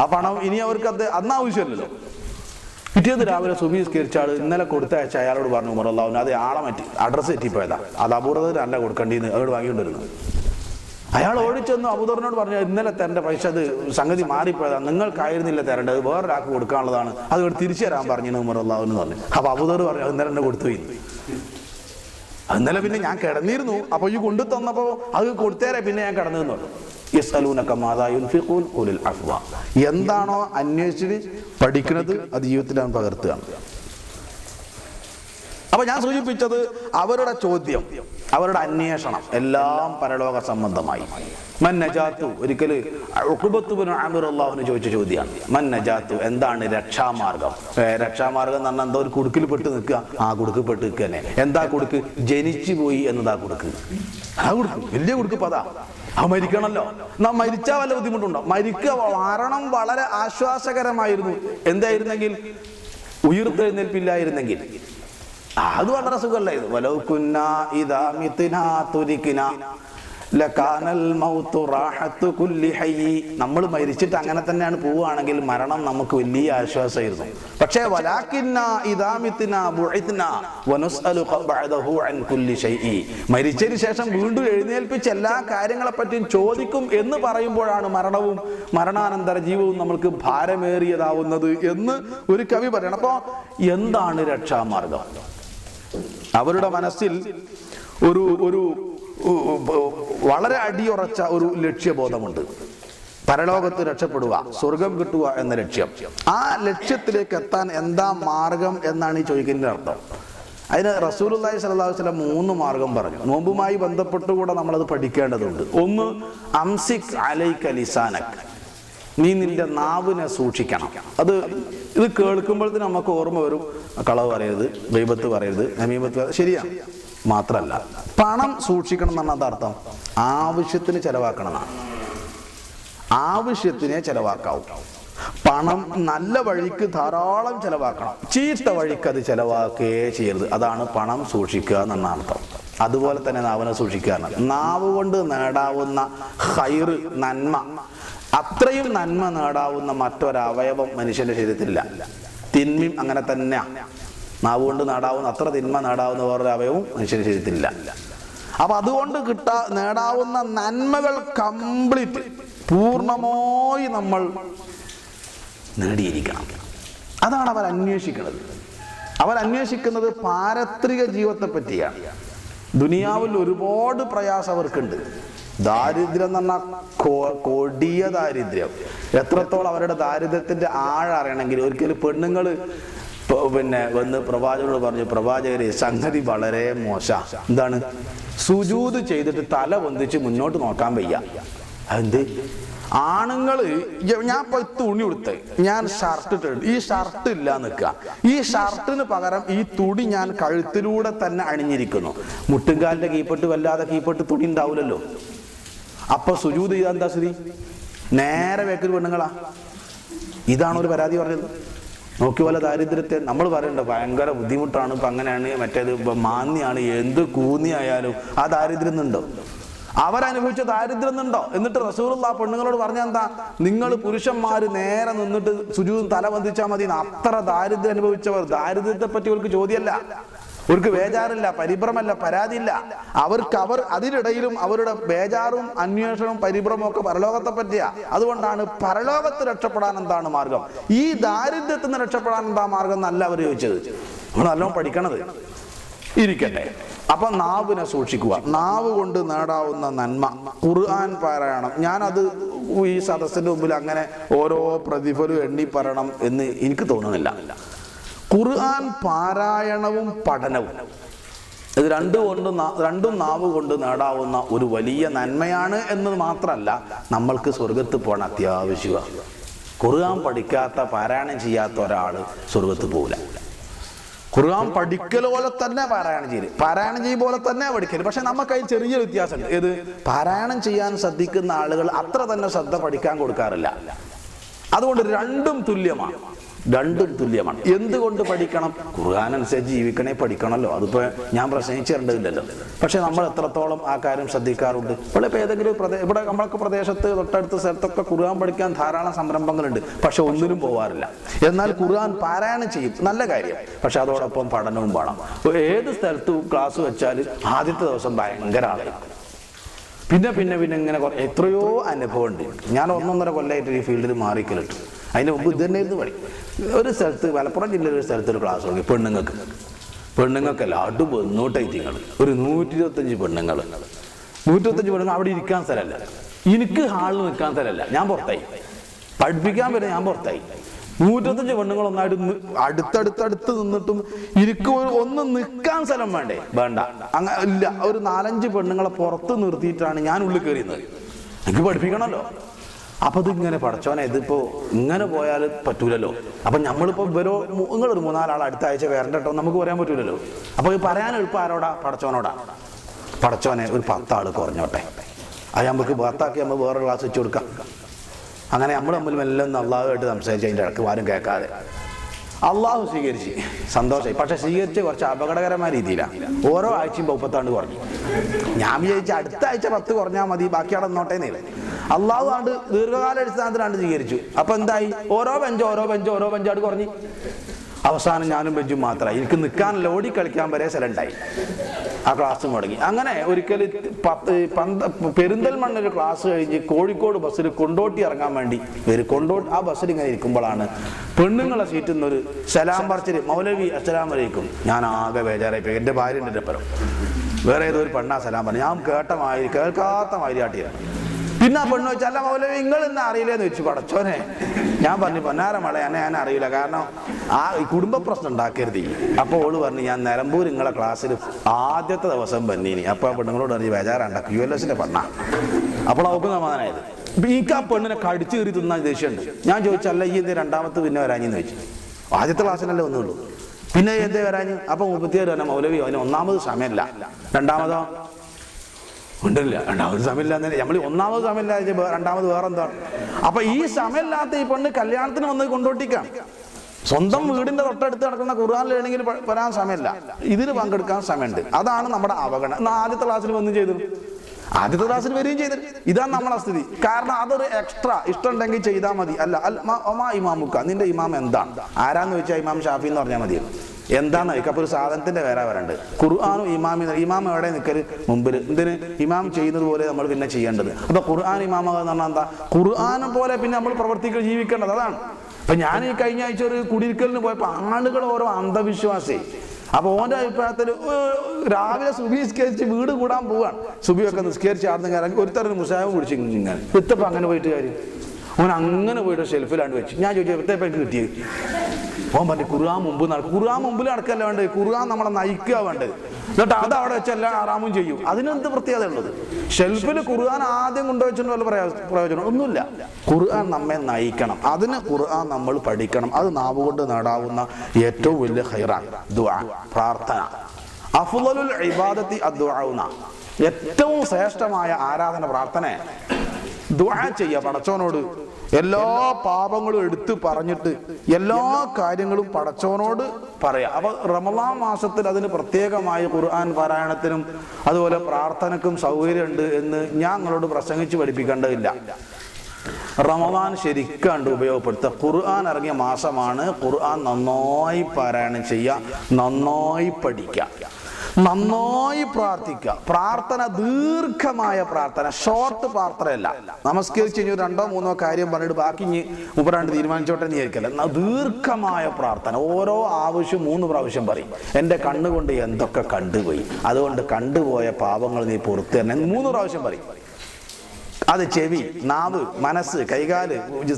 ആ പണം ഇനി അവർക്ക് അത് അന്ന് ആവശ്യമില്ലല്ലോ. പിറ്റേന്ന് രാവിലെ സുബീസ്കരിച്ച ആൾ ഇന്നലെ കൊടുത്തയച്ച അയാളോട് പറഞ്ഞു ഉമർ അള്ളാഹു അത് ആളെ മാറ്റി അഡ്രസ്സ് തെറ്റിപ്പോയതാ അത് അപൂർവതല്ല കൊടുക്കേണ്ടിന്ന് അവിടെ വാങ്ങിക്കൊണ്ടിരുന്നു അയാൾ ഓടിച്ചെന്നു അബൂദറിനോട് പറഞ്ഞു ഇന്നലെ തരേണ്ട പൈസ അത് സംഗതി മാറിപ്പോയതാ. നിങ്ങൾക്കായിരുന്നില്ല തരേണ്ടത് വേറൊരാൾക്ക് കൊടുക്കാനുള്ളതാണ്. അത് ഇവിടെ തിരിച്ചു തരാൻ പറഞ്ഞു ഉമർ ഉമറല്ലാവെന്ന് പറഞ്ഞു. അപ്പൊ അബൂദർ പറഞ്ഞു "അത് ഇന്നലെ എന്നെ കൊടുത്തു ഇന്നലെ പിന്നെ ഞാൻ കിടന്നിരുന്നു. അപ്പൊ ഈ കൊണ്ടു തന്നപ്പോ അത് കൊടുത്തേരെ പിന്നെ ഞാൻ കിടന്നു എന്താണോ അന്വേഷിച്ച് പഠിക്കുന്നത് അത് ജീവിതത്തിൽ അവൻ പകർത്തുകയാണ് അപ്പൊ ഞാൻ സൂചിപ്പിച്ചത് അവരുടെ ചോദ്യം അവരുടെ അന്വേഷണം എല്ലാം പരലോക സംബന്ധമായി. മൻ നജാത്തു ഒരിക്കൽ ഉഖുബത്തുബിന് അമിറുല്ലാഹുവിന് ചോദിച്ച ചോദ്യമാണ്. മൻ നജാത്തു എന്താണ് രക്ഷാമാർഗം? രക്ഷാമാർഗം എന്ന് പറഞ്ഞാൽ എന്താ ഒരു കുടുക്കിൽ പെട്ട് നിൽക്കുക. ആ കുടുക്ക് പെട്ട് നിൽക്കുക തന്നെ. എന്താ കുടുക്ക്? ജനിച്ചു പോയി എന്നതാ കുടുക്ക്. ആ കുടുക്ക് വലിയ കുടുക്ക് പതാ ആ മരിക്കണല്ലോ. നാം മരിച്ചാൽ വല്ല ബുദ്ധിമുട്ടുണ്ടോ? മരിക്കുക മരണം വളരെ ആശ്വാസകരമായിരുന്നു. എന്തായിരുന്നെങ്കിൽ? ഉയർത്തെഴുന്നേൽപ്പില്ലായിരുന്നെങ്കിൽ. അത് വളരെ സുഖമല്ലായിരുന്നു. വലൗ കുന്ന ഇദാ മിത്നാ തുരിക്കിന. നമ്മൾ മരിച്ചിട്ട് അങ്ങനെ തന്നെയാണ് പോവുകയാണെങ്കിൽ മരണം നമുക്ക് വലിയ ആശ്വാസമായിരുന്നു. പക്ഷേ മരിച്ചതിന് ശേഷം വീണ്ടും എഴുന്നേൽപ്പിച്ച് എല്ലാ കാര്യങ്ങളെ പറ്റിയും ചോദിക്കും എന്ന് പറയുമ്പോഴാണ് മരണവും മരണാനന്തര ജീവവും നമ്മൾക്ക് ഭാരമേറിയതാവുന്നത് എന്ന് ഒരു കവി പറയണം. അപ്പോൾ എന്താണ് രക്ഷാമാർഗം? അവരുടെ മനസ്സിൽ ഒരു ഒരു വളരെ അടിയുറച്ച ഒരു ലക്ഷ്യബോധമുണ്ട്. പരലോകത്ത് രക്ഷപ്പെടുക സ്വർഗം കിട്ടുക എന്ന ലക്ഷ്യം. ആ ലക്ഷ്യത്തിലേക്ക് എത്താൻ എന്താ മാർഗം എന്നാണ് ഈ ചോദിക്കുന്നതിന്റെ അർത്ഥം. അതിന് റസൂലുള്ളാഹി സ്വല്ലല്ലാഹു അലൈഹി വസല്ലം മൂന്ന് മാർഗം പറഞ്ഞു. നോമ്പുമായി ബന്ധപ്പെട്ടുകൂടെ നമ്മളത് പഠിക്കേണ്ടതുണ്ട്. ഒന്ന് അംസിക് അലൈക ലിസാനക്. നീ നിന്റെ നാവിനെ സൂക്ഷിക്കണം. അത് ഇത് കേൾക്കുമ്പോഴത്തേന് നമുക്ക് ഓർമ്മ വരും. കളവ് പറയരുത് ദൈവത്ത് പറയരുത് നമീമത്ത്. ശരിയാണ് മാത്രല്ല. പണം സൂക്ഷിക്കണം എന്നാണ് അതർത്ഥം ആവശ്യത്തിന് ചെലവാക്കണം എന്നാണ് ആവശ്യത്തിനെ ചെലവാക്കാവും. പണം നല്ല വഴിക്ക് ധാരാളം ചെലവാക്കണം. ചീത്ത വഴിക്ക് അത് ചെലവാക്കുകയേ ചെയ്യരുത്. അതാണ് പണം സൂക്ഷിക്കുക എന്നാണ് അർത്ഥം. അതുപോലെ തന്നെ നാവിനെ സൂക്ഷിക്കുക. നാവ് കൊണ്ട് നേടാവുന്ന ഹൈറ് നന്മ. അത്രയും നന്മ നേടാവുന്ന മറ്റൊരവയവം മനുഷ്യന്റെ ശരീരത്തിലില്ല. തിന്മയും അങ്ങനെ തന്നെ നാവ് കൊണ്ട് നേടാവുന്ന അത്ര തിന്മ നേടാവുന്ന വേറൊരു അവയവും മനുഷ്യന് ശരീരത്തിലില്ല. അപ്പൊ അതുകൊണ്ട് കിട്ടാ നേടാവുന്ന നന്മകൾ കംപ്ലീറ്റ് പൂർണമായി നമ്മൾ നേടിയിരിക്കണം. അതാണ് അവർ അന്വേഷിക്കുന്നത്. അവർ അന്വേഷിക്കുന്നത് പാരത്രിക ജീവിതത്തെ പറ്റിയാണ്. ദുനിയാവിൽ ഒരുപാട് പ്രയാസം അവർക്കുണ്ട്. ദാരിദ്ര്യം എന്ന് പറഞ്ഞാൽ കൊടിയ ദാരിദ്ര്യം. എത്രത്തോളം അവരുടെ ദാരിദ്ര്യത്തിന്റെ ആഴ അറിയണമെങ്കിൽ ഒരിക്കലും പെണ്ണുങ്ങൾ പിന്നെ വന്ന് പ്രവാചകരോട് പറഞ്ഞു പ്രവാചകരെ സംഗതി വളരെ മോശ. എന്താണ്? സുജൂത് ചെയ്തിട്ട് തല പൊന്തിച്ച് മുന്നോട്ട് നോക്കാൻ വയ്യ. അതെന്ത്? ആണുങ്ങൾ ഞാൻ ഇപ്പൊ തുണി ഉടുത്ത് ഞാൻ ഷർട്ട് ഇട്ടിട്ട് ഈ ഷർട്ട് ഇല്ല നിൽക്കുക ഈ ഷർട്ടിന് പകരം ഈ തുണി ഞാൻ കഴുത്തിലൂടെ തന്നെ അണിഞ്ഞിരിക്കുന്നു. മുട്ടുകാലിന്റെ കീപ്പെട്ട് വല്ലാതെ കീപ്പെട്ട് തുണി ഉണ്ടാവില്ലല്ലോ അപ്പൊ സുജൂത് ചെയ്താ എന്താ സ്ഥിതി? നേരെ വേക്കൽ പെണ്ണുങ്ങളാ. ഇതാണ് ഒരു പരാതി പറഞ്ഞത്? നോക്കി പോലെ ദാരിദ്ര്യത്തെ നമ്മൾ പറയണ്ട ഭയങ്കര ബുദ്ധിമുട്ടാണ് ഇപ്പൊ അങ്ങനെയാണ് മറ്റേത് ഇപ്പൊ മാന്യാണ് എന്ത് കൂന്നിയായാലും ആ ദാരിദ്ര്യം എന്നുണ്ടോ അവരനുഭവിച്ച ദാരിദ്ര്യം എന്നുണ്ടോ എന്നിട്ട് റസൂറുള്ള പെണ്ണുങ്ങളോട് പറഞ്ഞ എന്താ? നിങ്ങൾ പുരുഷന്മാര് നേരെ നിന്നിട്ട് സുജൂതും തല വന്ദിച്ചാൽ മതി അത്ര ദാരിദ്ര്യം അനുഭവിച്ചവർ. ദാരിദ്ര്യത്തെ പറ്റി അവർക്ക് ചോദ്യമല്ല. അവർക്ക് ബേജാറില്ല പരിഭ്രമല്ല പരാതിയില്ല. അവർക്ക് അവർ അതിനിടയിലും അവരുടെ ബേജാറും അന്വേഷണവും പരിഭ്രമവും ഒക്കെ പരലോകത്തെ പറ്റിയാ. അതുകൊണ്ടാണ് പരലോകത്ത് രക്ഷപ്പെടാൻ എന്താണ് മാർഗം? ഈ ദാരിദ്ര്യത്തിൽ നിന്ന് രക്ഷപ്പെടാൻ എന്താ മാർഗം എന്നല്ല അവർ ചോദിച്ചത്. നല്ലോണം പഠിക്കണത്. ഇരിക്കട്ടെ. അപ്പൊ നാവിനെ സൂക്ഷിക്കുക. നാവ് കൊണ്ട് നേടാവുന്ന നന്മ. ഖുർആൻ പാരായണം. ഞാനത് ഈ സദസ്സിന്റെ മുമ്പിൽ അങ്ങനെ ഓരോ പ്രതിഫലവും എണ്ണി പറയണം എന്ന് എനിക്ക് തോന്നുന്നില്ല. ഖുർആൻ പാരായണവും പഠനവും. ഇത് രണ്ടു കൊണ്ട് രണ്ടും നാവ് കൊണ്ട് നേടാവുന്ന ഒരു വലിയ നന്മയാണ് എന്നത് മാത്രമല്ല നമ്മൾക്ക് സ്വർഗത്ത് പോകാൻ അത്യാവശ്യമാണ് ഖുർആൻ പഠിക്കാത്ത പാരായണം ചെയ്യാത്ത ഒരാൾ സ്വർഗത്ത് പോകില്ല ഖുർആൻ പഠിക്കൽ പോലെ തന്നെ പാരായണം ചെയ്യൽ. പാരായണം ചെയ്യും പോലെ തന്നെ പഠിക്കൽ. പക്ഷെ നമുക്ക് അതിൽ ചെറിയ വ്യത്യാസമുണ്ട്. ഏത്? പാരായണം ചെയ്യാൻ ശ്രദ്ധിക്കുന്ന ആളുകൾ അത്ര തന്നെ ശ്രദ്ധ പഠിക്കാൻ കൊടുക്കാറില്ല. അതുകൊണ്ട് രണ്ടും തുല്യമാണ്. രണ്ടും തുല്യമാണ്. എന്തുകൊണ്ട് പഠിക്കണം? ഖുർആൻ അനുസരിച്ച് ജീവിക്കണേ പഠിക്കണമല്ലോ. അതിപ്പോ ഞാൻ പ്രസംഗിച്ചു തരേണ്ടതില്ലല്ലോ പക്ഷെ നമ്മൾ എത്രത്തോളം ആ കാര്യം ശ്രദ്ധിക്കാറുണ്ട്? ഇവിടെ ഇപ്പൊ ഏതെങ്കിലും പ്രദേശം ഇവിടെ നമ്മളൊക്കെ പ്രദേശത്ത് തൊട്ടടുത്ത സ്ഥലത്തൊക്കെ ഖുർആൻ പഠിക്കാൻ ധാരാളം സംരംഭങ്ങളുണ്ട്. പക്ഷെ ഒന്നിനും പോവാറില്ല. എന്നാൽ ഖുർആൻ പാരായണം ചെയ്യും. നല്ല കാര്യം. പക്ഷെ അതോടൊപ്പം പഠനവും വേണം. ഏത് സ്ഥലത്തും ക്ലാസ് വെച്ചാൽ ആദ്യത്തെ ദിവസം ഭയങ്കര ആളായിരിക്കും പിന്നെ പിന്നെ പിന്നെ ഇങ്ങനെ എത്രയോ അനുഭവം ഉണ്ട് ഞാൻ ഒന്നൊന്നര കൊല്ലമായിട്ട് ഈ ഫീൽഡിൽ മാറിക്കലിട്ടു അതിന് മുമ്പ് ഇത് തന്നെയായിരുന്നു പണി. ഒരു സ്ഥലത്ത് മലപ്പുറം ജില്ലയിൽ ഒരു സ്ഥലത്ത് ഒരു ക്ലാസ് തുടങ്ങി പെണ്ണുങ്ങൾക്ക്. പെണ്ണുങ്ങൾക്കല്ല അടു വന്നോട്ടൈറ്റിങ്ങൾ ഒരു നൂറ്റി ഇരുപത്തഞ്ച് പെണ്ണുങ്ങൾ നൂറ്റിരുപത്തഞ്ച് പെണ്ണുങ്ങൾ അവിടെ ഇരിക്കാൻ സ്ഥലമല്ല എനിക്ക് ഹാളിൽ നിൽക്കാൻ സ്ഥലമല്ല ഞാൻ പുറത്തായി. പഠിപ്പിക്കാൻ വരെ ഞാൻ പുറത്തായി. നൂറ്റത്തഞ്ച് പെണ്ണുങ്ങൾ ഒന്നായിട്ട് അടുത്തടുത്തടുത്ത് നിന്നിട്ടും എനിക്ക് ഒന്ന് നിൽക്കാൻ സ്ഥലം വേണ്ടേ? വേണ്ട. അങ്ങ ഇല്ല. ഒരു നാലഞ്ച് പെണ്ണുങ്ങളെ പുറത്ത് നിർത്തിയിട്ടാണ് ഞാൻ ഉള്ളിൽ കയറിയുന്നത് എനിക്ക് പഠിപ്പിക്കണമല്ലോ. അപ്പൊ ഇങ്ങനെ പടച്ചോനെ ഇതിപ്പോ ഇങ്ങനെ പോയാൽ പറ്റൂലല്ലോ. അപ്പൊ നമ്മളിപ്പോ ഇവരോ നിങ്ങളൊരു മൂന്നാലാൾ അടുത്ത ആഴ്ച കേട്ടോ നമുക്ക് പറയാൻ പറ്റൂലല്ലോ. അപ്പൊ ഈ പറയാൻ എളുപ്പം ആരോടാ? പടച്ചോനോടാ. പടച്ചോനെ ഒരു പത്താൾ കുറഞ്ഞോട്ടെ. അത് നമുക്ക് പത്താക്കി നമ്മൾ വേറെ ക്ലാസ് വെച്ച് കൊടുക്കാം. അങ്ങനെ നമ്മൾ തമ്മിൽ മെല്ലെ നല്ലതായിട്ട് സംസാരിച്ച് അതിന്റെ ഇടയ്ക്ക് ആരും കേൾക്കാതെ. അള്ളാഹു സ്വീകരിച്ച്. സന്തോഷമായി പക്ഷെ സ്വീകരിച്ച് കുറച്ച് അപകടകരമായ രീതിയിലാണ് ഓരോ ആഴ്ചയും മുപ്പത്താണ്ട് കുറഞ്ഞു. ഞാൻ വിചാരിച്ച അടുത്ത ആഴ്ച പത്ത് കുറഞ്ഞാൽ മതി ബാക്കി അവിടെ അള്ളാഹു ആണ്ട് ദീർഘകാല അടിസ്ഥാനത്തിലാണ്ട് സ്വീകരിച്ചു. അപ്പൊ എന്തായി? ഓരോ ബെഞ്ച് ഓരോ ബെഞ്ച് ഓരോ ബെഞ്ചാട് കുറഞ്ഞു. അവസാനം ഞാനും ബെഞ്ചും മാത്രമായി. എനിക്ക് നിൽക്കാനല്ല ഓടി കളിക്കാൻ വരെ സ്ഥലമുണ്ടായി ആ ക്ലാസ് മുടങ്ങി. അങ്ങനെ ഒരിക്കൽ പത്ത് പന്ത പെരിന്തൽമണ്ണ ഒരു ക്ലാസ് കഴിഞ്ഞ് കോഴിക്കോട് ബസ്സിൽ കൊണ്ടോട്ടി ഇറങ്ങാൻ വേണ്ടി ഒരു കൊണ്ടോട്ടി ആ ബസ്സിൽ ഇങ്ങനെ ഇരിക്കുമ്പോഴാണ് പെണ്ണുങ്ങളെ സീറ്റിൽ നിന്ന് ഒരു സലാം പറച്ചിൽ മൗലവി അസ്സലാം വലൈക്കും. ഞാൻ ആകെ ബേജാറായി പോയി എന്റെ ഭാര്യ എന്റെ പരം വേറെ ഏതോ ഒരു പെണ്ണാ സലാം പറഞ്ഞു ഞാൻ കേട്ട മാതിരി കേൾക്കാത്ത മാതിരി ആട്ടിയാണ് പിന്നെ ആ പെണ്ണ് വെച്ചാൽ മൗലവി നിങ്ങൾ ഇന്ന് അറിയില്ലേന്ന് വെച്ചു പടച്ചോനെ. ഞാൻ പറഞ്ഞു പൊന്നാര മളെ എന്നെ ഞാൻ അറിയില്ല. കാരണം ആ കുടുംബ പ്രശ്നം ഉണ്ടാക്കരുത് അപ്പൊ അപ്പോൾ ഓൾ പറഞ്ഞു ഞാൻ നിലമ്പൂർ നിങ്ങളെ ക്ലാസ്സിൽ ആദ്യത്തെ ദിവസം പന്നീനി അപ്പോൾ ആ പെണ്ണുങ്ങളോട് പറഞ്ഞു ബേജാറാണ്ട ക്യു എൽ എസിന്റെ പെണ്ണ. അപ്പോൾ അവർക്ക് സമാധാനമായത് എനിക്ക് ആ പെണ്ണിനെ കടിച്ചു കയറി തിന്നാൻ ദേഷ്യമുണ്ട്. ഞാൻ ചോദിച്ചല്ല ഈ എന്തേ രണ്ടാമത്തെ പിന്നെ വരാഞ്ഞെന്ന് ചോദിച്ചു. ആദ്യത്തെ ക്ലാസ്സിനല്ലേ ഒന്നുള്ളൂ പിന്നെ എന്തേ വരാഞ്ഞ്? അപ്പൊ മുപ്പത്തിയേഴ് തന്നെ മൗലവി അവന് ഒന്നാമത് സമയമല്ല. രണ്ടാമതോ? ഉണ്ടല്ല. രണ്ടാമത് സമയമില്ല നമ്മൾ ഒന്നാമത് സമയമില്ല രണ്ടാമത് വേറെ എന്താണ് അപ്പൊ ഈ സമയമില്ലാത്ത ഈ പെണ്ണ് കല്യാണത്തിന് വന്ന് കൊണ്ടോട്ടിക്കാം. സ്വന്തം വീടിന്റെ തൊട്ടടുത്ത് നടക്കുന്ന ഖുർആൻ ലേണിംഗിന് വരാൻ സമയമില്ല. ഇതിന് പങ്കെടുക്കാൻ സമയമുണ്ട്. അതാണ് നമ്മുടെ അവഗണന. എന്നാ ആദ്യത്തെ ക്ലാസ്സിൽ വന്നും ചെയ്തു. ആദ്യത്തെ ക്ലാസ്സിൽ വരികയും ചെയ്തു. ഇതാണ് നമ്മളെ സ്ഥിതി. കാരണം അതൊരു എക്സ്ട്രാ ഇഷ്ടം ഉണ്ടെങ്കിൽ ചെയ്താൽ മതി. അല്ല അൽ ഒമാ ഇമാമുക്ക. നിന്റെ ഇമാം എന്താണ്? ആരാന്ന് വെച്ചാൽ ഇമാം ഷാഫി എന്ന് പറഞ്ഞാൽ മതി എന്താന്ന് ചോദിക്കുക ഒരു സാധനത്തിന്റെ പേരാ വരണ്ട് ഖുർആാനും ഇമാമി ഇമാം എവിടെ നിൽക്കരുത് മുമ്പിൽ എന്തിന്? ഇമാം ചെയ്യുന്നത് പോലെ നമ്മൾ പിന്നെ ചെയ്യേണ്ടത്. അപ്പൊ ഖുർആൻ ഇമാമ എന്ന് പറഞ്ഞാൽ എന്താ? ഖുർആാനെ പോലെ പിന്നെ നമ്മൾ പ്രവർത്തിക്കുക ജീവിക്കേണ്ടത് അതാണ്. അപ്പൊ ഞാൻ ഈ കഴിഞ്ഞ ആഴ്ച ഒരു കുടിയിരിക്കലിന് പോയപ്പോ ആളുകൾ ഓരോ അന്ധവിശ്വാസി. അപ്പൊ ഓന്റെ അഭിപ്രായത്തിൽ രാവിലെ സുബി നിസ്കരിച്ച് വീട് കൂടാൻ പോവാണ്. സുബിയൊക്കെ നിസ്കരിച്ച് ആർന്ന് കയറാൻ ഒരുത്തരം മുസാഹം കുടിച്ച് ഇങ്ങനെ ഇത്തപ്പോ അങ്ങനെ പോയിട്ട് കാര്യം? അവൻ അങ്ങനെ പോയിട്ട് ഷെൽഫിലാണ്ട് വെച്ചു. ഞാൻ ചോദിച്ചു എത്തപ്പോ എനിക്ക് കിട്ടിയത്? ഓൻ പറഞ്ഞു ഖുർആൻ മുമ്പ് നടക്കും ഖുർആൻ മുമ്പിൽ നടക്കല്ല വേണ്ടത്? ഖുർആൻ നമ്മളെ നയിക്കുക വേണ്ടത്. എന്നിട്ട് അത് അവിടെ വെച്ച് എല്ലാ ആറാമും ചെയ്യും. അതിനെന്ത് പ്രത്യേകത ഉള്ളത് ഷെൽഫിൽ ഖുർആൻ ആദ്യം കൊണ്ടുവച്ചിട്ട് വല്ല പ്രയോ- പ്രയോജനം ഒന്നുമില്ല. ഖുർആൻ നമ്മെ നയിക്കണം. അതിന് ഖുർആൻ നമ്മൾ പഠിക്കണം. അത് നാവ് കൊണ്ട് നേടാവുന്ന ഏറ്റവും വലിയ ഹൈറാണ് ദുആ പ്രാർത്ഥന. അഫ്ലുൽ ഇബാദത്തി അദ്വാവുന്ന ഏറ്റവും ശ്രേഷ്ഠമായ ആരാധന പ്രാർത്ഥന. ദുആ ചെയ്യുക പടച്ചോനോട് എല്ലാ പാപങ്ങളും എടുത്തു പറഞ്ഞിട്ട് എല്ലാ കാര്യങ്ങളും പടച്ചവനോട് പറയാം. അപ്പൊ റമദാൻ മാസത്തിൽ അതിന് പ്രത്യേകമായ ഖുർആൻ പാരായണത്തിനും അതുപോലെ പ്രാർത്ഥനക്കും സൗകര്യമുണ്ട് എന്ന് ഞാൻ നിങ്ങളോട് പ്രസംഗിച്ച് പഠിപ്പിക്കേണ്ടതില്ല. റമദാൻ ശരിക്കാണ്ട് ഉപയോഗപ്പെടുത്തുക. ഖുർആൻ ഇറങ്ങിയ മാസമാണ്. ഖുർആൻ നന്നായി പാരായണം ചെയ്യുക നന്നായി പഠിക്കുക. നന്നായി പ്രാർത്ഥിക്കുക. പ്രാർത്ഥന ദീർഘമായ പ്രാർത്ഥന ഷോർട്ട് പ്രാർത്ഥനയല്ല. നമസ്കരിച്ച് കഴിഞ്ഞ രണ്ടോ മൂന്നോ കാര്യം പറഞ്ഞിട്ട് ബാക്കി ഇനി ഉപരാണ്ട് തീരുമാനിച്ചോട്ടെ എന്ന് വിചാരിക്കല്ല. ദീർഘമായ പ്രാർത്ഥന. ഓരോ ആവശ്യം മൂന്ന് പ്രാവശ്യം പറയും. എന്റെ കണ്ണുകൊണ്ട് എന്തൊക്കെ കണ്ടുപോയി? അതുകൊണ്ട് കണ്ടുപോയ പാപങ്ങൾ നീ പുറത്തു തന്നെ മൂന്ന് പ്രാവശ്യം പറയും. അത് ചെവി നാവ് മനസ്സ് കൈകാൽ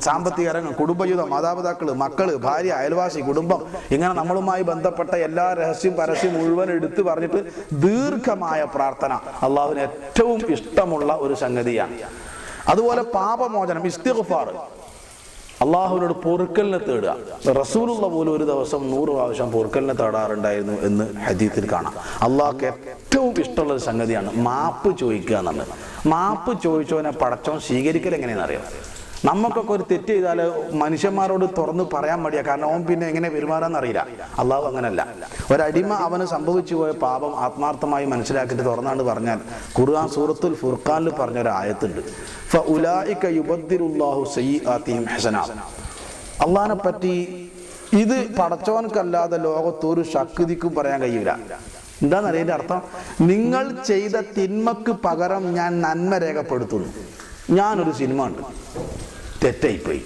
സാമ്പത്തിക രംഗം കുടുംബജീവിതം മാതാപിതാക്കൾ മക്കൾ ഭാര്യ അയൽവാസി കുടുംബം ഇങ്ങനെ നമ്മളുമായി ബന്ധപ്പെട്ട എല്ലാ രഹസ്യം പരസ്യം മുഴുവൻ എടുത്തു പറഞ്ഞിട്ട് ദീർഘമായ പ്രാർത്ഥന അള്ളാഹുവിന് ഏറ്റവും ഇഷ്ടമുള്ള ഒരു സംഗതിയാണ്. അതുപോലെ പാപമോചനം ഇസ്തിഗ്ഫാർ. അള്ളാഹുവിനോട് പൊറുക്കലിനെ തേടുക. റസൂലുള്ള പോലും ഒരു ദിവസം നൂറ് പ്രാവശ്യം പൊറുക്കലിനെ തേടാറുണ്ടായിരുന്നു എന്ന് ഹദീത്തിൽ കാണാം. അള്ളാഹ്ക്ക് ഏറ്റവും ഇഷ്ടമുള്ള ഒരു സംഗതിയാണ് മാപ്പ് ചോദിക്കുക എന്നുള്ളത്. മാപ്പ് ചോദിച്ചവനെ പടച്ചവൻ സ്വീകരിക്കൽ എങ്ങനെയാണെന്ന് അറിയാം നമുക്കൊക്കെ ഒരു തെറ്റ് ചെയ്താൽ മനുഷ്യന്മാരോട് തുറന്ന് പറയാൻ മടിയാ. കാരണം ഓം പിന്നെ എങ്ങനെ പെരുമാറാന്ന് അറിയില്ല അള്ളാഹു അങ്ങനല്ല. ഒരടിമ അവന് സംഭവിച്ചു പോയ പാപം ആത്മാർത്ഥമായി മനസ്സിലാക്കിയിട്ട് തുറന്നാണ് പറഞ്ഞാൽ ഖുർആൻ സൂറത്തുൽ ഫുർഖാനിൽ പറഞ്ഞ ഒരു ആയത്തുണ്ട് അള്ളഹാനെ പറ്റി ഇത് പടച്ചവനക്കല്ലാതെ ലോകത്ത് ഒരു ശക്തിക്കും പറയാൻ കഴിയില്ല. എന്താണെന്ന് അതിന്റെ അർത്ഥം? നിങ്ങൾ ചെയ്ത തിന്മക്ക് പകരം ഞാൻ നന്മ രേഖപ്പെടുത്തുന്നു. ഞാനൊരു സിനിമ ഉണ്ട് തെറ്റായിപ്പോയി.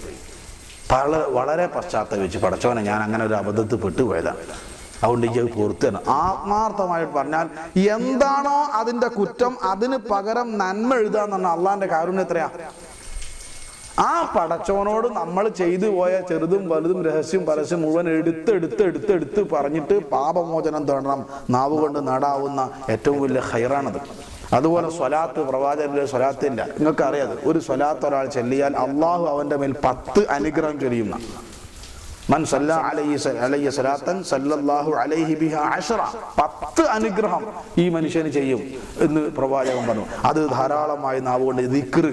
പല വളരെ പശ്ചാത്തപിച്ച് പടച്ചവനെ ഞാൻ അങ്ങനെ ഒരു അബദ്ധത്തിൽ പെട്ടുപോയതാണ് അതുകൊണ്ട് എനിക്ക് തന്നെ ആത്മാർത്ഥമായിട്ട് പറഞ്ഞാൽ എന്താണോ അതിന്റെ കുറ്റം അതിന് പകരം നന്മ എഴുതാന്ന് പറഞ്ഞാൽ അള്ളാന്റെ കാരുണ്യം എത്രയാ? ആ പടച്ചവനോട് നമ്മൾ ചെയ്തു പോയ ചെറുതും വലുതും രഹസ്യം പരസ്യം മുഴുവൻ എടുത്ത് എടുത്ത് എടുത്ത് എടുത്ത് പറഞ്ഞിട്ട് പാപമോചനം തേടണം. നാവുകൊണ്ട് നേടാവുന്ന ഏറ്റവും വലിയ ഹൈറാണത്. അതുപോലെ സ്വലാത്ത് പ്രവാചകന്റെ സ്വലാത്തില്ല. നിങ്ങൾക്ക് അറിയാതെ ഒരു സ്വലാത്ത് ഒരാൾ ചെല്ലിയാൽ അള്ളാഹു അവന്റെ മേൽ പത്ത് അനുഗ്രഹം ചൊരിയുന്ന. മൻ സല്ല അലൈഹി സല്ലല്ലാഹു അലൈഹി ബിഹ അശ്റ. പത്ത് അനുഗ്രഹം ഈ മനുഷ്യന് ചെയ്യും എന്ന് പ്രവാചകൻ പറഞ്ഞു. അത് ധാരാളമായി നാവുകൊണ്ട് ദിക്റ്.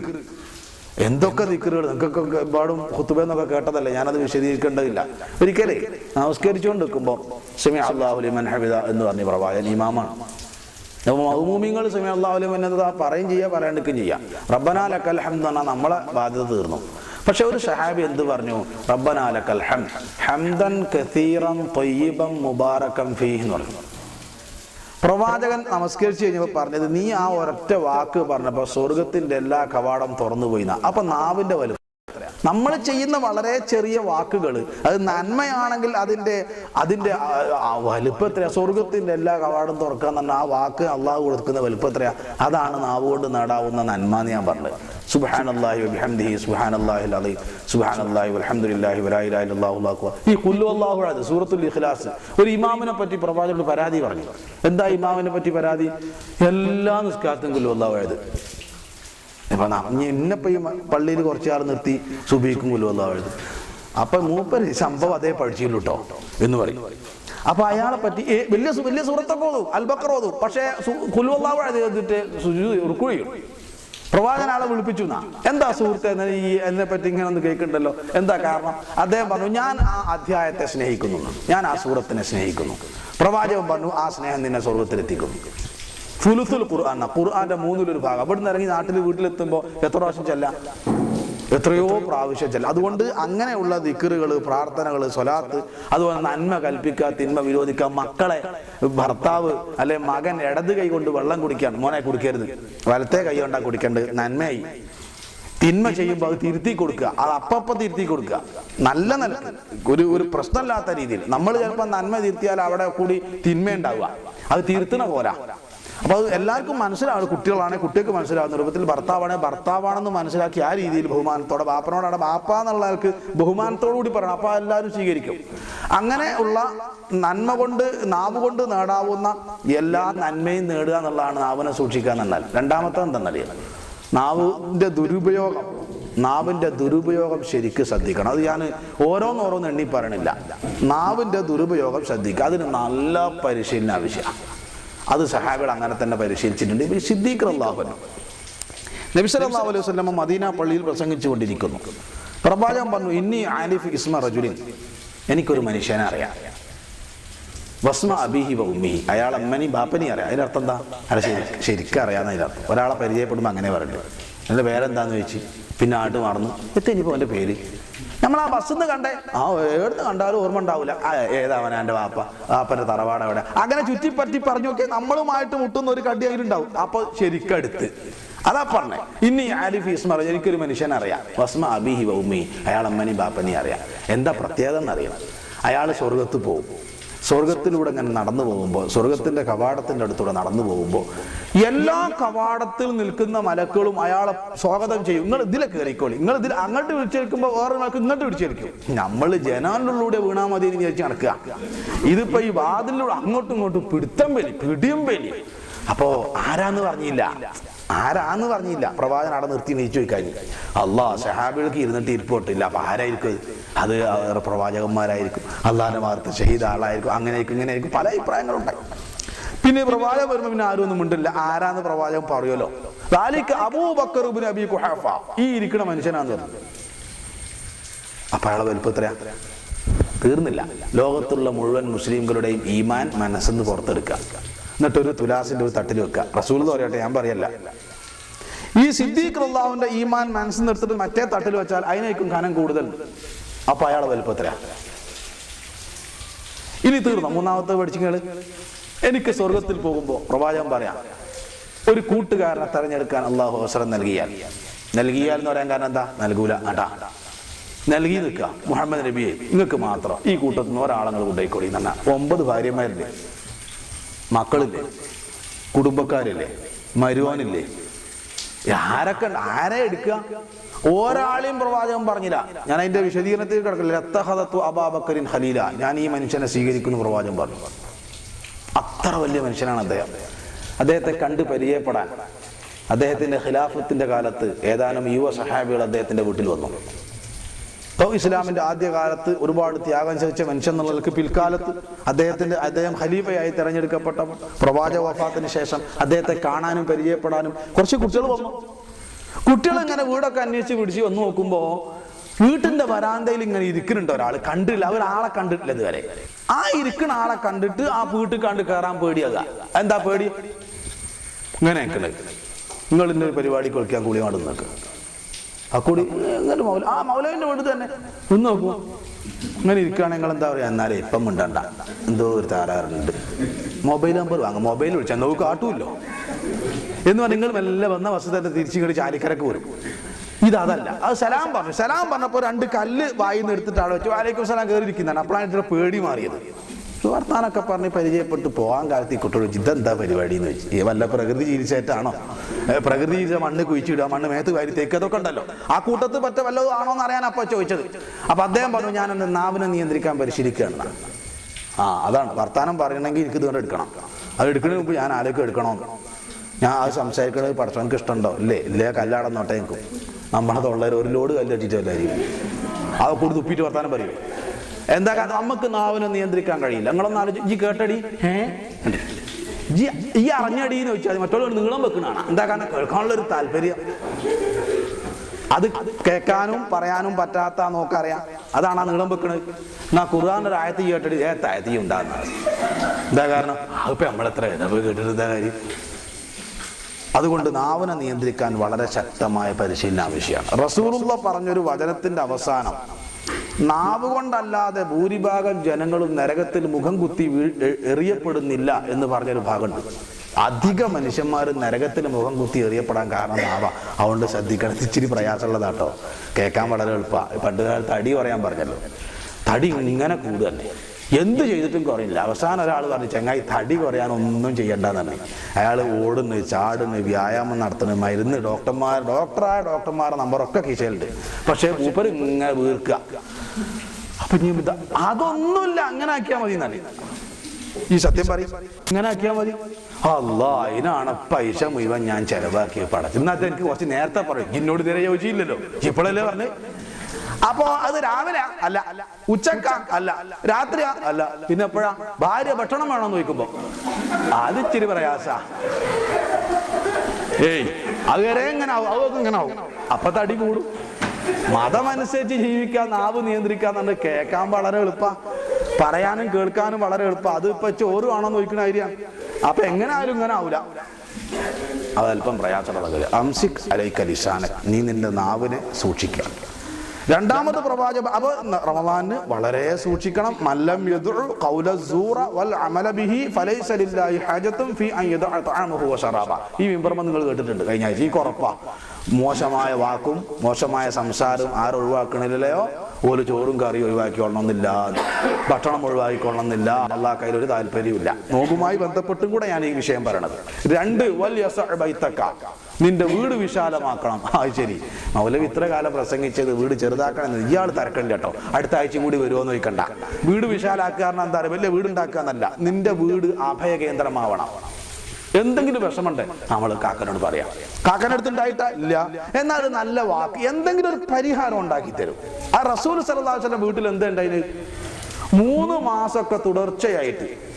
എന്തൊക്കെ ദിക്കറുകൾ നിങ്ങൾക്കൊക്കെ എമ്പാടും ഹുത്തുബെന്നൊക്കെ കേട്ടതല്ലേ? ഞാനത് വിശദീകരിക്കേണ്ടതില്ല. ഒരിക്കലേ നമസ്കരിച്ചുകൊണ്ട് നിൽക്കുമ്പോൾ സെമി അള്ളാഹുലിമൻ ഹബിദ എന്ന് പറഞ്ഞ പ്രവാചകൻ ഇമാമാണ്. അപ്പോൾ മൗമൂമിങ്ങൾ സമയം അള്ളാഹുലിമൻ എന്നത് ആ പറയും ചെയ്യുക പറയാണ്ടിക്കും ചെയ്യാം. റബ്ബനാ ലക്കൽ ഹംദ് പറഞ്ഞാൽ നമ്മളെ ബാധ്യത തീർന്നു. പക്ഷെ ഒരു ഷഹാബി എന്ത് പറഞ്ഞു? റബ്ബനാ ലക്കൽ ഹം ഹംദൻ കസീറം തൊയ്യബം മുബാറക്കം ഫീ എന്ന് പറഞ്ഞു. പ്രവാചകൻ നമസ്കരിച്ചു കഴിഞ്ഞപ്പോൾ പറഞ്ഞത് നീ ആ ഒരൊറ്റ വാക്ക് പറഞ്ഞപ്പോൾ സ്വർഗത്തിന്റെ എല്ലാ കവാടം തുറന്നു പോയിന്ന. അപ്പൊ നാവിന്റെ വലുപ്പം. നമ്മൾ ചെയ്യുന്ന വളരെ ചെറിയ വാക്കുകൾ. അത് നന്മയാണെങ്കിൽ അതിന്റെ അതിന്റെ വലുപ്പത്രയാ. സ്വർഗത്തിന്റെ എല്ലാ കവാടം തുറക്കാൻ തന്നെ ആ വാക്ക് അള്ളാഹു കൊടുക്കുന്ന വലിപ്പം എത്രയാണ് അതാണ് നാവ് കൊണ്ട് നേടാവുന്ന നന്മ എന്ന് ഞാൻ പറഞ്ഞത്. സുബാൻ അള്ളാഹി സുബ്ഹാനല്ലാഹിൽ സുബാൻ അള്ളാഹി അലി സുബാൻ അള്ളാഹി അലഹമുല്ലാഹി അല്ലാഹു അക്ബർ. ഈ കുല്ലു അള്ളാഹു അത് സൂറത്തുൽ ഇഖ്ലാസ്. ഒരു ഇമാമിനെ പറ്റി പ്രവാചകനോട് പരാതി പറഞ്ഞു. എന്താ ഇമാമിനെ പറ്റി പരാതി? എല്ലാ നിസ്കാരത്തും കുല്ലു അള്ളാഹു അഹദ് ഇപ്പൊ ഇന്നിപ്പോ ഈ പള്ളിയിൽ കുറച്ച് ആൾ നിർത്തി സുബീക്കും കുല്ലു എഴുതും അപ്പൊ മൂപ്പര് സംഭവം അതേ പഠിച്ചില്ല കേട്ടോ എന്ന് പറയും. അപ്പൊ അയാളെ പറ്റി വലിയ വലിയ സുഹൃത്തൊക്കെ ഓതും അൽബക്കർ ഓതും. പക്ഷേ കുലുവല്ലാവ് ചെയ്തിട്ട് റുക്കുഴിയും പ്രവാചകൻ വിളിപ്പിച്ചു എന്നാ. എന്താ സുഹൃത്തെ ഈ എന്നെ പറ്റി ഇങ്ങനെ ഒന്ന് കേൾക്കണ്ടല്ലോ? എന്താ കാരണം? അദ്ദേഹം പറഞ്ഞു ഞാൻ ആ അധ്യായത്തെ സ്നേഹിക്കുന്നു. ഞാൻ ആ സുഹൃത്തിനെ സ്നേഹിക്കുന്നു. പ്രവാചകൻ പറഞ്ഞു ആ സ്നേഹം നിന്നെ സ്വർഗത്തിലെത്തിക്കും ഫുലുസുൽ ഖുർആൻ ഖുർആന്റെ മൂന്നിലൊരു ഭാഗം. അവിടെ നിന്ന് ഇറങ്ങി നാട്ടിൽ വീട്ടിലെത്തുമ്പോൾ എത്ര പ്രാവശ്യം ചെല്ലാം? എത്രയോ പ്രാവശ്യം ചെല്ലാം. അതുകൊണ്ട് അങ്ങനെയുള്ള ദിക്കറുകൾ പ്രാർത്ഥനകൾ സ്വലാത്ത് അതുപോലെ നന്മ കൽപ്പിക്കുക തിന്മ വിരോധിക്കുക മക്കളെ ഭർത്താവ് അല്ലെ മകൻ ഇടത് കൈ കൊണ്ട് വെള്ളം കുടിക്കാൻ മോനെ കുടിക്കരുത്. വലത്തെ കൈ കൊണ്ടാ കുടിക്കേണ്ടത് നന്മയായി. തിന്മ ചെയ്യുമ്പോൾ അത് തിരുത്തി കൊടുക്കുക. അത് അപ്പപ്പം തിരുത്തി കൊടുക്കുക. നല്ല നല്ല ഒരു ഒരു പ്രശ്നമില്ലാത്ത രീതിയിൽ. നമ്മൾ ചിലപ്പോൾ നന്മ തിരുത്തിയാൽ അവിടെ കൂടി തിന്മ ഉണ്ടാവുക അത് തിരുത്തണ പോരാ. അപ്പൊ അത് എല്ലാവർക്കും മനസ്സിലാണ് കുട്ടികളാണെങ്കിൽ കുട്ടികൾക്ക് മനസ്സിലാവുന്ന രൂപത്തിൽ ഭർത്താവാണ്. ഭർത്താവാണെന്ന് മനസ്സിലാക്കി ആ രീതിയിൽ ബഹുമാനത്തോടെ ബാപ്പനോടാണ്. ബാപ്പ എന്നുള്ള ആൾക്ക് ബഹുമാനത്തോടു കൂടി പറയണം. അപ്പൊ എല്ലാവരും സ്വീകരിക്കും. അങ്ങനെ ഉള്ള നന്മ കൊണ്ട് നാവ് കൊണ്ട് നേടാവുന്ന എല്ലാ നന്മയും നേടുക എന്നുള്ളതാണ് നാവിനെ സൂക്ഷിക്കുക എന്നാൽ രണ്ടാമത്തെ എന്തെന്നറിയാം? നാവിന്റെ ദുരുപയോഗം. നാവിന്റെ ദുരുപയോഗം ശരിക്ക് ശ്രദ്ധിക്കണം. അത് ഞാൻ ഓരോന്നോരോന്ന് എണ്ണി പറയണില്ല. നാവിന്റെ ദുരുപയോഗം ശ്രദ്ധിക്കുക. അതിന് നല്ല പരിശീലനം ആവശ്യമാണ്. അത് സഹാബികൾ അങ്ങനെ തന്നെ പരിശീലിച്ചിട്ടുണ്ട്. ഇവർ സിദ്ദീഖ് അള്ളാഹുനും നബിസലാഹു അലൈഹി വസല്ലമ മദീന പള്ളിയിൽ പ്രസംഗിച്ചു കൊണ്ടിരിക്കുന്നു പ്രവാചകൻ പറഞ്ഞു ഇന്നി ആലിഫ് ഇസ്മ റജുലിൻ. എനിക്കൊരു മനുഷ്യനെ അറിയാം. വസ്മ അബിഹി ഉമ്മിഹി. അയാൾ അമ്മനി ബാപ്പനി അറിയാം. അതിനർത്ഥം എന്താ? അല്ല ശരി ശരിക്കും അറിയാമെന്ന് അതിനർത്ഥം ഒരാളെ പരിചയപ്പെടുമ്പോൾ അങ്ങനെ പറയുന്നത് എന്റെ പേരെന്താന്ന് ചോദിച്ചു? പിന്നെ ആട്ട് മാറുന്നു എത്തിനിപ്പോൾ എന്റെ പേര്. നമ്മൾ ആ ബസ്സിൽ നിന്ന് കണ്ടേ. ആ എവിടുന്ന് കണ്ടാലും ഓർമ്മ ഉണ്ടാവില്ല ഏതാവന എന്റെ വാപ്പ? വാപ്പന്റെ തറവാട് അവിടെ. അങ്ങനെ ചുറ്റിപ്പറ്റി പറഞ്ഞു നോക്കി നമ്മളുമായിട്ട് മുട്ടുന്ന ഒരു കടി അതിലുണ്ടാവും. അപ്പോൾ ശരിക്കടുത്ത് അതാ പറഞ്ഞേ. ഇനി ആരി ഫീസ് പറഞ്ഞു എനിക്കൊരു മനുഷ്യനെ അറിയാം. വസ്മ അബിഹി വൗമി. അയാൾ അമ്മനി ബാപ്പനി അറിയാം. എന്താ പ്രത്യേകത എന്നറിയാം അയാൾ സ്വർഗത്ത് പോകും. സ്വർഗത്തിലൂടെ ഇങ്ങനെ നടന്നു പോകുമ്പോൾ സ്വർഗത്തിന്റെ കവാടത്തിന്റെ അടുത്തൂടെ നടന്നു പോകുമ്പോൾ എല്ലാ കവാടത്തിൽ നിൽക്കുന്ന മലക്കളും അയാളെ സ്വാഗതം ചെയ്യും. നിങ്ങൾ ഇതിലെ കയറിക്കോളി. നിങ്ങൾ ഇതിൽ അങ്ങോട്ട് വിളിച്ചേൽക്കുമ്പോൾ വേറെ മലക്ക് ഇങ്ങോട്ട് വിളിച്ചേൽക്കും. നമ്മൾ ജനാലിലൂടെ വീണാ മതി എന്ന് വിചാരിച്ച് നടക്കുക. ഇതിപ്പോ ഈ വാതിലൂടെ അങ്ങോട്ടും ഇങ്ങോട്ടും പിടുത്തം വലി പിടിയും വലി. അപ്പോ ആരാന്ന് പറഞ്ഞില്ല. ആരാന്ന് പറഞ്ഞില്ല. പ്രവാചകൻ അവിടെ നിർത്തി നീച്ചു കഴിഞ്ഞു. അള്ളാ സഹാബികൾക്ക് ഇരുന്നിട്ട് ഇരിപ്പോട്ടില്ല അപ്പൊ ആരായിരിക്കും അത്? പ്രവാചകന്മാരായിരിക്കും. അള്ളാഹിന്റെ മാർത്ത് ഷഹീദ് ആളായിരിക്കും. അങ്ങനെയായിരിക്കും ഇങ്ങനെയായിരിക്കും. പല അഭിപ്രായങ്ങളുണ്ട്. പിന്നെ പ്രവാചകൻ വരുമ്പോ പിന്നെ ആരും ഒന്നും മിണ്ടില്ല. ആരാന്ന് പ്രവാചകൻ പറയുമല്ലോ. ലാലിക്ക് അബൂബക്കർ അബി കുഹാഫ ഈ ഇരിക്കുന്ന മനുഷ്യനാന്ന് പറഞ്ഞു. അപ്പൊ അയാളെ വലുപ്പത്രയാ തീർന്നില്ല. ലോകത്തുള്ള മുഴുവൻ മുസ്ലിംകളുടെയും ഈമാൻ മനസ്സെന്ന് പുറത്തെടുക്കുക. എന്നിട്ടൊരു തുലാസിന്റെ ഒരു തട്ടിൽ വെക്കുക. റസൂൽ എന്ന് പറയട്ടെ ഞാൻ പറയല്ല. ഈ സിദ്ദീഖ് അള്ളാഹുവിന്റെ ഈമാൻ മനസ്സിൽ നിർത്തിട്ട് മറ്റേ തട്ടിൽ വെച്ചാൽ അതിനേക്കും ഖനം കൂടുതൽ. അപ്പൊ അയാളെ വലുപ്പത്തിലാ. ഇനി തീർന്നു? മൂന്നാമത്തെ പഠിച്ചിങ്ങൾ എനിക്ക് സ്വർഗത്തിൽ പോകുമ്പോൾ പ്രവാചകം പറയാം ഒരു കൂട്ടുകാരനെ തെരഞ്ഞെടുക്കാൻ അള്ളാഹു അവസരം നൽകിയാൽ. നൽകിയാൽ എന്ന് പറയാൻ കാരണം എന്താ? നൽകൂല. അടാ നൽകി നിൽക്കുക. മുഹമ്മദ് നബിയെ നിങ്ങൾക്ക് മാത്രം ഈ കൂട്ടത്തിൽ നിന്ന് ഒരാളങ്ങൾ കൊണ്ടുപോയിക്കോളി എന്ന് ഒമ്പത് ഭാര്യമാരില്ലേ മക്കളില്ലേ? കുടുംബക്കാരില്ലേ? മരുവാനില്ലേ? ആരൊക്കെ? ആരെ എടുക്കുക? ഒരാളെയും പ്രവാചകൻ പറഞ്ഞില്ല. ഞാൻ അതിന്റെ വിശദീകരണത്തിൽ കിടക്കില്ല. രത്തഹതത്വ അബാബക്കരിൻ ഹലീല ഞാൻ ഈ മനുഷ്യനെ സ്വീകരിക്കുന്നു പ്രവാചകൻ പറഞ്ഞു. അത്ര വലിയ മനുഷ്യനാണ് അദ്ദേഹം. അദ്ദേഹത്തെ കണ്ട് പരിചയപ്പെടാൻ. അദ്ദേഹത്തിന്റെ ഖിലാഫത്തിന്റെ കാലത്ത് ഏതാനും യുവ സഹാബികൾ അദ്ദേഹത്തിന്റെ വീട്ടിൽ വന്നു. ഇസ്ലാമിന്റെ ആദ്യകാലത്ത് ഒരുപാട് ത്യാഗം സഹിച്ച മനുഷ്യൻ എന്നുള്ളവർക്ക് പിൽക്കാലത്ത് അദ്ദേഹത്തിന്റെ അദ്ദേഹം ഖലീഫയായി തെരഞ്ഞെടുക്കപ്പെട്ട പ്രവാചക വഫാത്തിന് ശേഷം അദ്ദേഹത്തെ കാണാനും പരിചയപ്പെടാനും കുറച്ച് കുട്ടികൾ വന്നു. കുട്ടികൾ ഇങ്ങനെ വീടൊക്കെ അന്വേഷിച്ച് പിടിച്ച് വന്നു നോക്കുമ്പോ വീട്ടിന്റെ വരാന്തയിൽ ഇങ്ങനെ ഇരിക്കുന്നുണ്ട് ഒരാൾ കണ്ടില്ല അവർ ആളെ കണ്ടിട്ടില്ല ഇതുവരെ. ആ ഇരിക്കുന്ന ആളെ കണ്ടിട്ട് ആ വീട്ടിൽ കണ്ട് കയറാൻ പേടിയാക എന്താ പേടി? ഇങ്ങനെ നിങ്ങൾ ഇന്നൊരു പരിപാടി കളിക്കാൻ കൂടി നാട് നിൽക്കുക ആ കൂടി എന്നിട്ട് മൗല ആ മൗലവിന്റെ വീട് തന്നെ. ഒന്ന് നോക്കൂ. അങ്ങനെ ഇരിക്കുകയാണെങ്കിൽ നിങ്ങൾ എന്താ പറയുക എന്നാലേ ഇപ്പം മിണ്ടണ്ട. എന്തോ ഒരു താരാറുണ്ട് മൊബൈൽ നമ്പർ വാങ്ങും. മൊബൈൽ വിളിച്ചാൽ നോക്ക് കാട്ടുമല്ലോ എന്ന് പറഞ്ഞാൽ നിങ്ങൾ മെല്ലെ വന്ന വസ്തുതന്നെ തിരിച്ചു കയറി ചാലിക്കരക്ക് വരും. ഇതല്ല അത് സലാം പറഞ്ഞു. സലാം പറഞ്ഞപ്പോൾ രണ്ട് കല്ല് വായിന്ന് എടുത്തിട്ടാണ് വെച്ചു. വാലേക്കും സലാം കയറിയിരിക്കുന്നതാണ് അപ്പോഴാണ് പേടി മാറിയത്. വർത്താനൊക്കെ പറഞ്ഞ് പരിചയപ്പെട്ട്. പോകാൻ കാലത്ത് ഈ കുട്ടികൾ ഇതെന്താ പരിപാടി എന്ന് വെച്ച് ഈ വല്ല പ്രകൃതി ചികിത്സയായിട്ടാണോ? പ്രകൃതി ചികിത്സ മണ്ണ് കുഴിച്ചിടുക മണ്ണ് മേത്ത് വാരി തേക്ക് അതൊക്കെ ഉണ്ടല്ലോ. ആ കൂട്ടത്ത് പറ്റ വല്ലതും ആണോ എന്ന് അറിയാൻ അപ്പൊ ചോദിച്ചത്. അപ്പൊ അദ്ദേഹം പറഞ്ഞു ഞാനെന്ന് നാവിനെ നിയന്ത്രിക്കാൻ പരിശീലിക്കുകയാണ്. ആ അതാണ്. വർത്താനം പറയണമെങ്കിൽ എനിക്ക് ഇതുകൊണ്ട് എടുക്കണം. അത് എടുക്കുന്നതിന് മുമ്പ് ഞാൻ ആലോചിക്കും എടുക്കണമെന്ന് ഞാൻ അത് സംസാരിക്കണത് പഠിച്ചവനക്ക് ഇഷ്ടമുണ്ടോ? ഇല്ലേ? ഇല്ലേ കല്ലാടന്നോട്ടെ എനിക്ക്. നമ്മളെ തൊള്ളേർ ഒരു ലോഡ് കല്ല് അടിച്ചിട്ടല്ലായിരിക്കും അത് കൂടുതൽ ഉപ്പിട്ട് വർത്താനം പറയും. എന്താ കാരണം? നമുക്ക് നാവിനെ നിയന്ത്രിക്കാൻ കഴിയില്ല. നിങ്ങളൊന്ന് ആലോചിച്ച് ജി കേട്ടടി. ഏ? ജി ഈ അറിഞ്ഞടി എന്ന് വെച്ചാൽ മറ്റുള്ളവർ നീളം വെക്കണാണ് എന്താ കാരണം? കേൾക്കാനുള്ള ഒരു താല്പര്യം. അത് കേൾക്കാനും പറയാനും പറ്റാത്ത നോക്കറിയാം അതാണ് ആ നീളം വെക്കണത് എന്നാ ഖുർആാന്റെ ഒരു ആയത്തി കേട്ടടി. ഏ തായത്തി ഉണ്ടാകുന്നത് എന്താ കാരണം? അതിപ്പോ നമ്മളെത്ര കേട്ടിട്ട് കാര്യം? അതുകൊണ്ട് നാവിനെ നിയന്ത്രിക്കാൻ വളരെ ശക്തമായ പരിശീലന ആവശ്യമാണ്. റസൂറുള്ള പറഞ്ഞൊരു വചനത്തിന്റെ അവസാനം നാവ് കൊണ്ടല്ലാതെ ഭൂരിഭാഗം ജനങ്ങളും നരകത്തിൽ മുഖം കുത്തി എറിയപ്പെടുന്നില്ല എന്ന് പറഞ്ഞൊരു ഭാഗമുണ്ട്. അധിക മനുഷ്യന്മാർ നരകത്തിൽ മുഖം കുത്തി എറിയപ്പെടാൻ കാരണം നാവാ. അതുകൊണ്ട് ശ്രദ്ധിക്കണം. ഇച്ചിരി പ്രയാസമുള്ളതാട്ടോ. കേൾക്കാൻ വളരെ എളുപ്പമാണ് പണ്ട് കാലത്ത് അടി പറയാൻ പറഞ്ഞല്ലോ. തടി ഇങ്ങനെ കൂടുക തന്നെ എന്ത് ചെയ്തിട്ടും കുറയില്ല. അവസാനം ഒരാൾ പറഞ്ഞു ചങ്ങായി തടി കുറയാനൊന്നും ചെയ്യണ്ടെന്നാണ് അയാൾ ഓടുന്നു ചാടുന്നു വ്യായാമം നടത്തുന്നു മരുന്ന് ഡോക്ടർമാർ ഡോക്ടറായ ഡോക്ടർമാരുടെ നമ്പറൊക്കെ കീശയിലുണ്ട്. പക്ഷേ മൂപ്പര് ഇങ്ങനെ വീർക്കുക. അപ്പൊ ഇനി അതൊന്നുമില്ല അങ്ങനെ ആക്കിയാൽ മതി എന്നാണ്. ഈ സത്യം പറയും. ഇങ്ങനെ ആക്കിയാൽ മതി. അല്ല അതിനാണ് പൈസ മുഴുവൻ ഞാൻ ചെലവാക്കിയ പടത്തിൽ ഇന്നത്തെ എനിക്ക് കുറച്ച് നേരത്തെ പറയും. എന്നോട് നേരെ ചോദിച്ചില്ലല്ലോ. ഇപ്പോഴല്ലേ പറഞ്ഞു? അപ്പോ അത് രാവിലെ അല്ല ഉച്ചക്ക അല്ല രാത്രി അല്ല പിന്നെ എപ്പോഴാ? ഭാര്യ ഭക്ഷണം വേണമെന്ന് ചോദിക്കുമ്പോ. അത് ഇച്ചിരി പ്രയാസ. ഏയ് അത് വരെ എങ്ങനെ ആവും അതൊക്കെ ഇങ്ങനെ ആവും. അപ്പൊ തടി കൂടും. മതമനുസരിച്ച് ജീവിക്കാൻ നാവ് നിയന്ത്രിക്കാന്നുണ്ട് കേൾക്കാൻ വളരെ എളുപ്പ. പറയാനും കേൾക്കാനും വളരെ എളുപ്പ. അത് ഇപ്പൊ ചോറുവാണോ നോക്കണ കാര്യ അപ്പൊ എങ്ങനെ ആയാലും ഇങ്ങനെ ആവൂല. അതല്പം പ്രയാസമുള്ള അംസിക് അലൈക്ക ലിസാന നീ നിന്റെ നാവിനെ സൂക്ഷിക്കുക രണ്ടാമത് പ്രവാചക അപ്പൊ റമദാന് വളരെ സൂക്ഷിക്കണം. മല്ലം യദ്ഉ ഖൗല സൂറ വൽ അമലബിഹി ഹാജത്തും ഫി ഈ വിമ്പർമ നിങ്ങൾ കേട്ടിട്ടുണ്ട് കഴിഞ്ഞ ആഴ്ച. ഈ കുറപ്പാ. മോശമായ വാക്കും മോശമായ സംസാരവും ആരൊഴിവാക്കണില്ലയോ ഒരു ചോറും കറിയും ഒഴിവാക്കിക്കൊള്ളണമെന്നില്ല. ഭക്ഷണം ഒഴിവാക്കിക്കൊള്ളണമെന്നില്ല. അള്ളാഹ് കയ്യിൽ ഒരു താല്പര്യമില്ല നോമ്പുമായി ബന്ധപ്പെട്ടും കൂടെ ഞാൻ ഈ വിഷയം പറയണത്. രണ്ട് വലിയ ബൈത്തക്ക നിന്റെ വീട് വിശാലമാക്കണം. ആ ശരി. മൗലവി ഇത്ര കാലം പ്രസംഗിച്ചത് വീട് ചെറുതാക്കണം ഇയാൾ തരക്കണ്ട കേട്ടോ. അടുത്ത ആഴ്ചയും കൂടി വരുമോ എന്ന് ചോദിക്കണ്ട. വീട് വിശാലാക്കുക എന്താ പറയുക? വലിയ വീട് ഉണ്ടാക്കുക എന്നല്ല. നിന്റെ വീട് അഭയ കേന്ദ്രമാവണം എന്തെങ്കിലും വിഷമുണ്ട് നമ്മൾ കാക്കനോട് പറയാം. കാക്കനടുത്തുണ്ടായിട്ട ഇല്ല. എന്നാൽ നല്ല വാക്ക് എന്തെങ്കിലും ഒരു പരിഹാരം ഉണ്ടാക്കി തരും. ആ റസൂൽ സലഹുലം വീട്ടിൽ എന്തുണ്ടായിന് മൂന്ന് മാസമൊക്കെ തുടർച്ചയായിട്ട്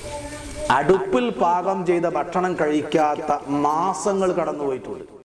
അടുപ്പിൽ പാകം ചെയ്ത ഭക്ഷണം കഴിക്കാത്ത മാസങ്ങൾ കടന്നുപോയിട്ടുണ്ട്.